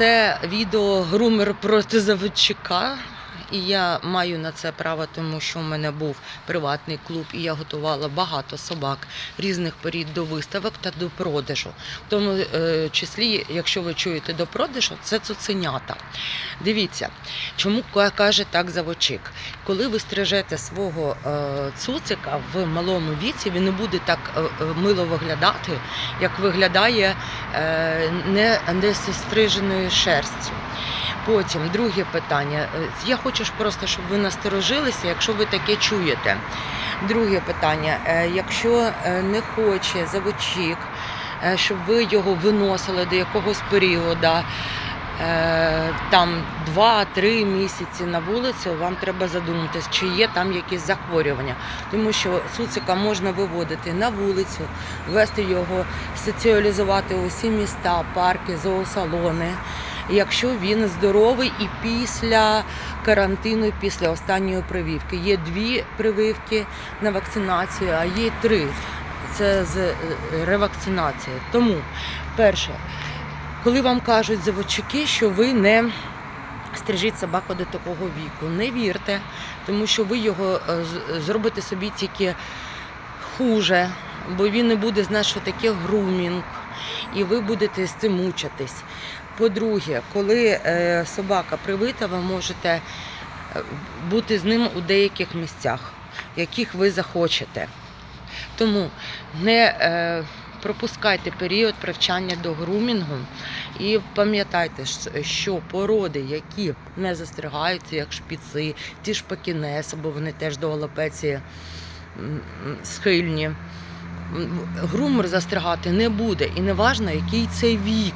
Це відео грумер проти заводчика. І я маю на це право, тому що у мене був приватний клуб, і я готувала багато собак різних порід до виставок та до продажу. В тому е, числі, якщо ви чуєте до продажу, це цуценята. Дивіться, чому каже так заводчик. Коли ви стрижете свого е, цуцика в малому віці, він не буде так е, мило виглядати, як виглядає не, не стриженою шерстю. Потім друге питання. Е, Я хочу просто, щоб ви насторожилися, якщо ви таке чуєте. Друге питання. Е, Якщо е, не хоче заводчик, щоб ви його виносили до якогось періоду, там 2-3 місяці на вулицю, вам треба задуматись, чи є там якісь захворювання. Тому що цуцика можна виводити на вулицю, вести його, соціалізувати у всі міста, парки, зоосалони якщо він здоровий і після карантину, після останньої прививки. Є дві прививки на вакцинацію, а є три. Це з е, ревакцинації. Тому, перше, коли вам кажуть заводчики, що ви не стрижіть собаку до такого віку, не вірте, тому що ви його е, зробите собі тільки хуже, бо він не буде знати, що таке грумінг, і ви будете з цим мучитись. По-друге, коли е, собака привита, ви можете е, бути з ним у деяких місцях, яких ви захочете. Тому не е, пропускайте період привчання до грумінгу і пам'ятайте, що породи, які не застригаються, як шпіци, ті ж пекінеси, бо вони теж до алопеції схильні. Грумер застригати не буде, і не важно, який це вік.